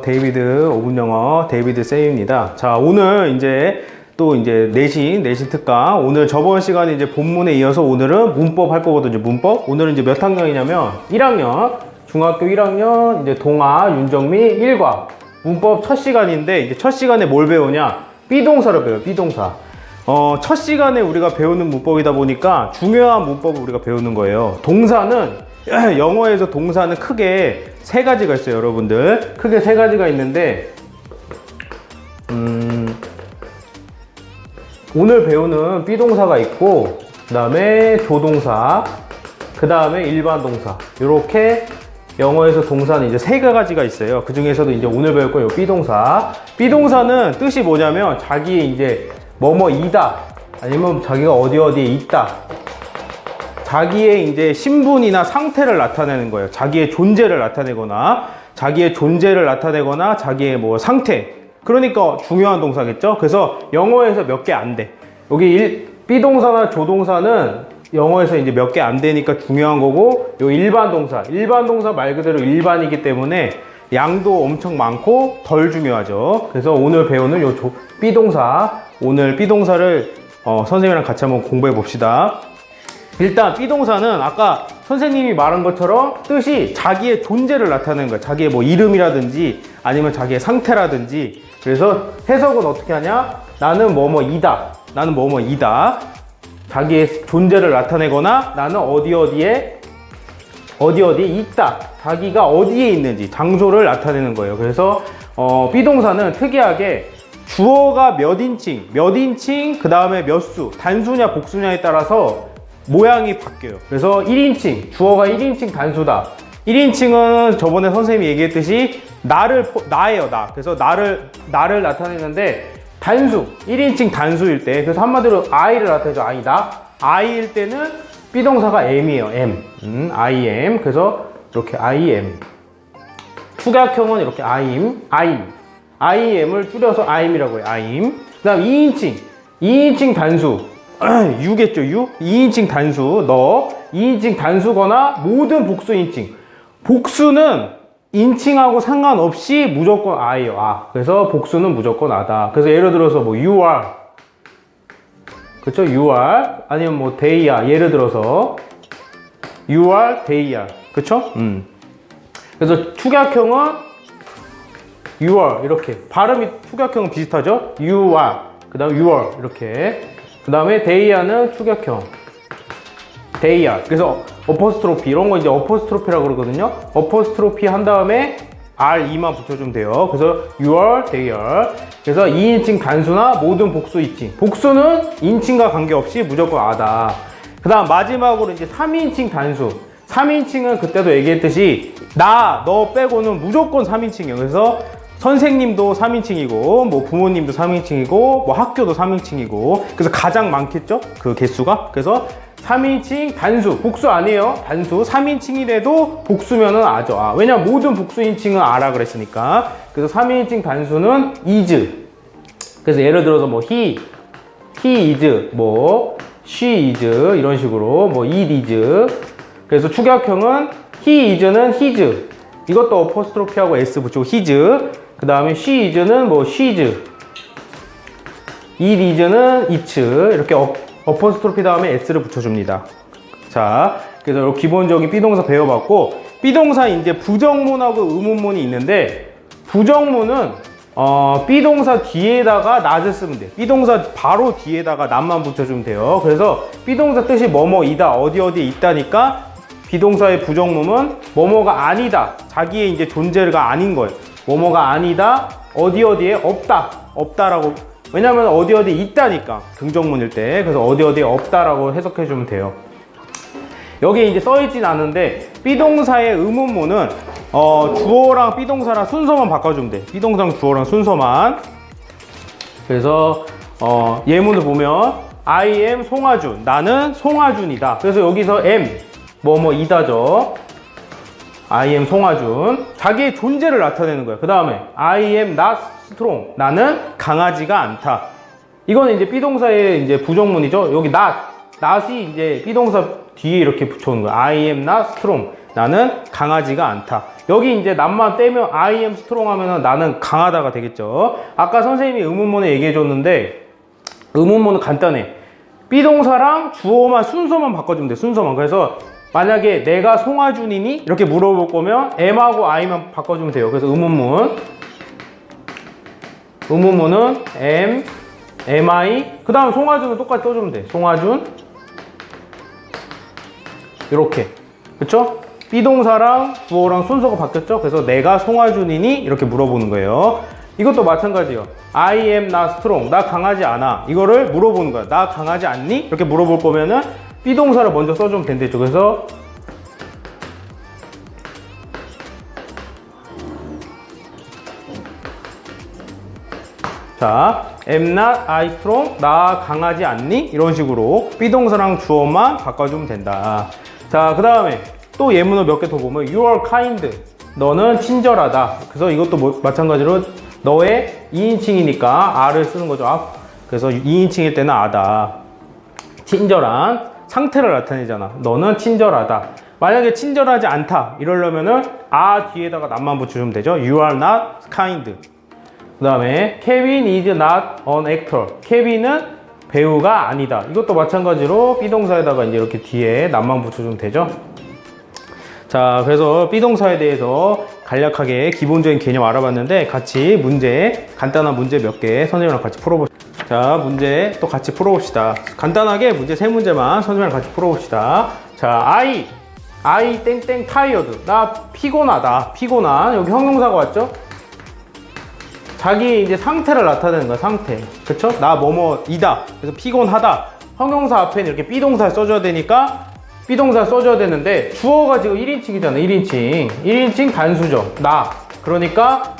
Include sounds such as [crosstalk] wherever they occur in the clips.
데이비드 오분 영어 데이비드 쌤입니다. 자, 오늘 이제 또 이제 내신, 내신 특강. 오늘 저번 시간에 이제 본문에 이어서 오늘은 문법 할 거거든요. 문법. 오늘은 이제 몇 학년이냐면 1학년, 중학교 1학년, 이제 동아, 윤정미 1과 문법 첫 시간인데 이제 첫 시간에 뭘 배우냐? 비동사를 배워요. 비동사. 어, 첫 시간에 우리가 배우는 문법이다 보니까 중요한 문법을 우리가 배우는 거예요. 동사는 [clears throat] 영어에서 동사는 크게 세 가지가 있어요, 여러분들. 크게 세 가지가 있는데, 음, 오늘 배우는 비동사가 있고, 그 다음에 조동사, 그 다음에 일반 동사. 이렇게 영어에서 동사는 이제 세 가지가 있어요. 그 중에서도 이제 오늘 배울 거예요, 비동사. 비동사는 뜻이 뭐냐면, 자기 이제 뭐뭐이다. 아니면 자기가 어디 어디에 있다. 자기의 이제 신분이나 상태를 나타내는 거예요. 자기의 존재를 나타내거나, 자기의 존재를 나타내거나, 자기의 뭐 상태. 그러니까 중요한 동사겠죠? 그래서 영어에서 몇 개 안 돼. 여기 일, 비동사나 조동사는 영어에서 이제 몇 개 안 되니까 중요한 거고, 요 일반 동사. 일반 동사 말 그대로 일반이기 때문에 양도 엄청 많고 덜 중요하죠. 그래서 오늘 배우는 요 조, 비동사. 오늘 비동사를 어, 선생님이랑 같이 한번 공부해 봅시다. 일단 비동사는 아까 선생님이 말한 것처럼 뜻이 자기의 존재를 나타내는 거야. 자기의 뭐 이름이라든지 아니면 자기의 상태라든지. 그래서 해석은 어떻게 하냐? 나는 뭐뭐이다. 나는 뭐뭐이다. 자기의 존재를 나타내거나 나는 어디 어디에 어디 어디에 있다. 자기가 어디에 있는지 장소를 나타내는 거예요. 그래서 어, 비동사는 특이하게 주어가 몇 인칭, 몇 인칭, 그 다음에 몇 수, 단수냐 복수냐에 따라서 모양이 바뀌어요. 그래서 1인칭, 주어가 1인칭 단수다. 1인칭은 저번에 선생님이 얘기했듯이 나를, 포- 나예요, 나. 그래서 나를, 나를 나타내는데 단수, 1인칭 단수일 때, 그래서 한마디로 I를 나타내죠, I, 나. I일 때는 비동사가 M이에요, M. 음, I am. 그래서 이렇게 I am. 축약형은 이렇게 I'm, I'm. IM을 줄여서 IM이라고 해요, IM. 그 다음 2인칭. 2인칭 단수. [clears throat] 유겠죠, 유? 2인칭 단수, 너. 2인칭 단수거나 모든 복수 인칭. 복수는 인칭하고 상관없이 무조건 I예요, 아. 그래서 복수는 무조건 아다. 그래서 예를 들어서 뭐 you are. 그쵸? you are. 아니면 뭐 they are. 예를 들어서 you are, they are. 그쵸? 음. 그래서 축약형은 you are 이렇게 발음이 축약형은 비슷하죠? you are 그 다음 you are 이렇게 그 다음에 축약형. they are 그래서 어퍼스트로피. 이런 거 이제 어퍼스트로피라고 그러거든요. 어퍼스트로피 한 다음에 R2만 붙여주면 돼요. 그래서 you are, they are 그래서 2인칭 단수나 모든 복수 인칭. 복수는 인칭과 관계없이 무조건 아다. 그 다음 마지막으로 이제 3인칭 단수. 3인칭은 그때도 얘기했듯이 나, 너 빼고는 무조건 3인칭이에요. 그래서 선생님도 3인칭이고, 뭐 부모님도 3인칭이고, 뭐 학교도 3인칭이고, 그래서 가장 많겠죠? 그 개수가. 그래서 3인칭 단수, 복수 아니에요. 단수. 3인칭이라도 복수면은 아죠. 아, 왜냐면 모든 복수인칭은 아라 그랬으니까. 그래서 3인칭 단수는 is. 그래서 예를 들어서 뭐 he, he is, 뭐 she is 이런 식으로 뭐 it is. 그래서 축약형은 he is는 his. 이것도 어퍼스트로피하고 s 붙이고 his. 그 다음에 she is는 뭐 she's. it is는 its. 이렇게 어, 어퍼스트로피 다음에 s를 붙여줍니다. 자, 그래서 기본적인 비동사 배워봤고, 비동사 이제 부정문하고 의문문이 있는데, 부정문은 어, 비동사 뒤에다가 낫을 쓰면 돼요. 비동사 바로 뒤에다가 낫만 붙여주면 돼요. 그래서 비동사 뜻이 뭐뭐이다, 어디 어디에 있다니까 비동사의 부정문은 뭐뭐가 아니다. 자기의 이제 존재가 아닌 거예요. 뭐뭐가 아니다. 어디 어디에 없다. 없다라고. 왜냐면 어디 어디에 있다니까. 긍정문일 때. 그래서 어디 어디에 없다라고 해석해 주면 돼요. 여기 이제 써있진 않은데 비동사의 의문문은 어, 주어랑 비동사랑 순서만 바꿔주면 돼. 비동사랑 주어랑 순서만. 그래서 어, 예문을 보면 I am 송하준. 나는 송하준이다. 그래서 여기서 am 뭐뭐 이다죠. I am 송하준. 자기의 존재를 나타내는 거예요. 그 다음에 I am not strong. 나는 강하지가 않다. 이거는 이제 비동사의 이제 부정문이죠. 여기 not, not이 이제 비동사 뒤에 이렇게 붙여오는 거예요. I am not strong. 나는 강하지가 않다. 여기 이제 남만 떼면 I am strong 하면은 나는 강하다가 되겠죠. 아까 선생님이 의문문에 얘기해 줬는데 의문문은 간단해. 비동사랑 주어만 순서만 바꿔주면 돼. 순서만. 그래서 만약에 내가 송하준이니 이렇게 물어볼 거면 am하고 I만 바꿔주면 돼요. 그래서 의문문 의문문은 am, mi 그 다음 송하준은 똑같이 써주면 돼. 송하준 이렇게 그쵸? 비동사랑 주어랑 순서가 바뀌었죠? 그래서 내가 송하준이니 이렇게 물어보는 거예요. 이것도 마찬가지예요. I am not strong. 나 강하지 않아. 이거를 물어보는 거야. 나 강하지 않니? 이렇게 물어볼 거면은 비동사를 먼저 써주면 된대죠. 그래서 자, am not I strong? 나 강하지 않니? 이런 식으로 비동사랑 주어만 바꿔주면 된다. 자, 그 다음에 또 예문을 몇 개 더 보면 you are kind. 너는 친절하다. 그래서 이것도 뭐- 마찬가지로 너의 2인칭이니까 R을 쓰는 거죠. 아, 그래서 2인칭일 때는 아다. 친절한 상태를 나타내잖아. 너는 친절하다. 만약에 친절하지 않다. 이러려면은 아 뒤에다가 낫만 붙여주면 되죠. You are not kind. 그 다음에 Kevin is not an actor. 케빈은 배우가 아니다. 이것도 마찬가지로 비동사에다가 이제 이렇게 뒤에 낫만 붙여주면 되죠. 자, 그래서 비동사에 대해서 간략하게 기본적인 개념 알아봤는데 같이 문제, 간단한 문제 몇 개 선생님이랑 같이 풀어봅시다. 자, 문제 또 같이 풀어봅시다. 간단하게 문제 세 문제만 선생님이랑 같이 풀어봅시다. 자, I, I 땡땡 타이어드. 나 피곤하다. 피곤한. 여기 형용사가 왔죠? 자기 이제 상태를 나타내는 거야, 상태. 그쵸? 나 뭐뭐이다. 그래서 피곤하다. 형용사 앞에는 이렇게 비동사 써줘야 되니까 비동사 써줘야 되는데 주어가 지금 1인칭이잖아, 1인칭. 1인칭 단수죠. 나. 그러니까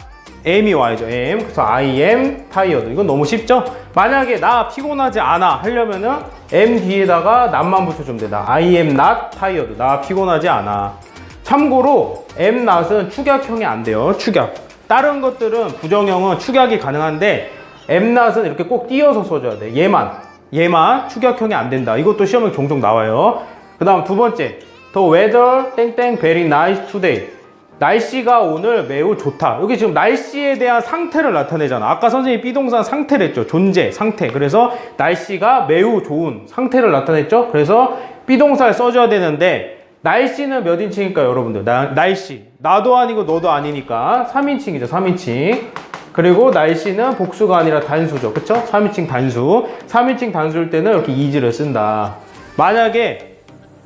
am이 와야죠, am. 그래서 I am tired. 이건 너무 쉽죠? 만약에 나 피곤하지 않아 하려면은 am 뒤에다가 not만 붙여주면 돼. 나 I am not tired. 나 피곤하지 않아. 참고로 am not은 축약형이 안 돼요. 축약. 다른 것들은 부정형은 축약이 가능한데 am not은 이렇게 꼭 띄어서 써줘야 돼. 얘만. 얘만 축약형이 안 된다. 이것도 시험에 종종 나와요. 그 다음 두 번째. The weather 땡땡 very nice today. 날씨가 오늘 매우 좋다. 여기 지금 날씨에 대한 상태를 나타내잖아. 아까 선생님이 비동사 상태를 했죠. 존재, 상태. 그래서 날씨가 매우 좋은 상태를 나타냈죠. 그래서 비동사를 써줘야 되는데 날씨는 몇 인칭일까요, 여러분들? 나, 날씨. 나도 아니고 너도 아니니까 3인칭이죠, 3인칭. 그리고 날씨는 복수가 아니라 단수죠. 그쵸? 3인칭 단수. 3인칭 단수일 때는 이렇게 is를 쓴다. 만약에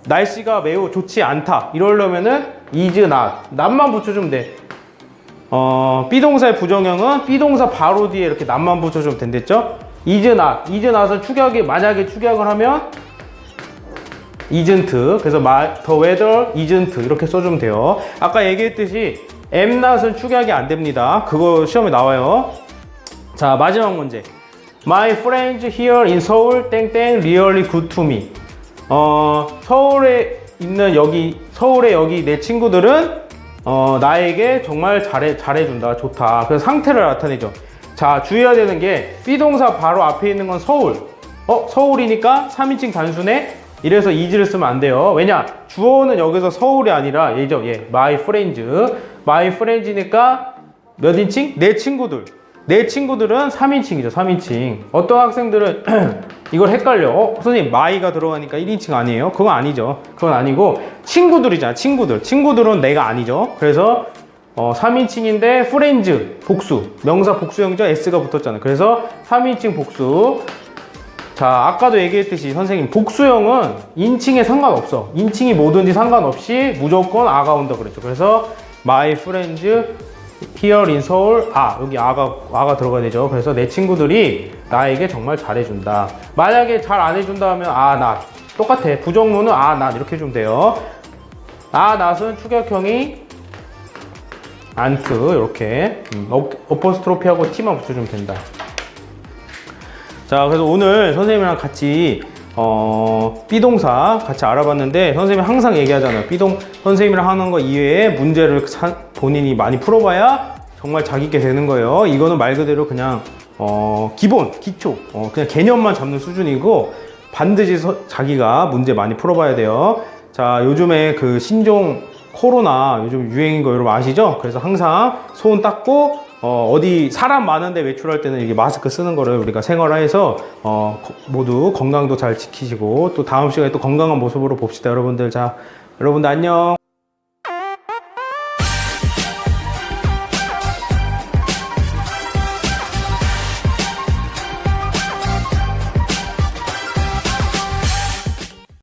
날씨가 매우 좋지 않다. 이러려면은 is not. not만 붙여주면 돼. 어, 비동사의 부정형은 비동사 바로 뒤에 이렇게 not만 붙여주면 된댔죠? is not. is not은 축약이, 만약에 축약을 하면 isn't. 그래서 마, the weather isn't. 이렇게 써주면 돼요. 아까 얘기했듯이 am not은 축약이 안 됩니다. 그거 시험에 나와요. 자, 마지막 문제. My friends here in Seoul 땡땡 really good to me. 어, 서울에 있는 여기 서울에 여기 내 친구들은 어, 나에게 정말 잘해 잘해준다 좋다. 그래서 상태를 나타내죠. 자 주의해야 되는 게 비동사 바로 앞에 있는 건 서울. 어 서울이니까 3인칭 단순에 이래서 이지를 쓰면 안 돼요. 왜냐 주어는 여기서 서울이 아니라 예죠. 예, my friends, my friends니까 몇 인칭? 내 친구들. 내 친구들은 3인칭이죠, 3인칭. 어떤 학생들은 [clears throat] 이걸 헷갈려. 어, 선생님, 마이가 들어가니까 1인칭 아니에요? 그건 아니죠. 그건 아니고, 친구들이잖아, 친구들. 친구들은 내가 아니죠. 그래서, 어, 3인칭인데, 프렌즈, 복수. 명사 복수형이죠? S가 붙었잖아요. 그래서, 3인칭 복수. 자, 아까도 얘기했듯이 선생님, 복수형은 인칭에 상관없어. 인칭이 뭐든지 상관없이 무조건 아가 온다 그랬죠. 그래서, my friends here in Seoul, 아, 여기 아가, 아가 들어가야 되죠. 그래서 내 친구들이 나에게 정말 잘해준다. 만약에 잘 안 해준다 하면, 아, 나. 똑같아. 부정문은 아, 나. 이렇게 해주면 돼요. 아, 낫은 축약형이 안트. 이렇게. 음, 어, 어퍼스트로피하고 T만 붙여주면 된다. 자, 그래서 오늘 선생님이랑 같이 어, 비동사 같이 알아봤는데 선생님이 항상 얘기하잖아요. 비동 선생님이랑 하는 거 이외에 문제를 사- 본인이 많이 풀어봐야 정말 자기 게 되는 거예요. 이거는 말 그대로 그냥 어, 기본, 기초, 어, 그냥 개념만 잡는 수준이고 반드시 서- 자기가 문제 많이 풀어봐야 돼요. 자, 요즘에 그 신종 코로나 요즘 유행인 거 여러분 아시죠? 그래서 항상 손 닦고 어, 어디 사람 많은데 외출할 때는 이게 마스크 쓰는 거를 우리가 생활화해서 어, 거- 모두 건강도 잘 지키시고 또 다음 시간에 또 건강한 모습으로 봅시다 여러분들. 자 여러분들 안녕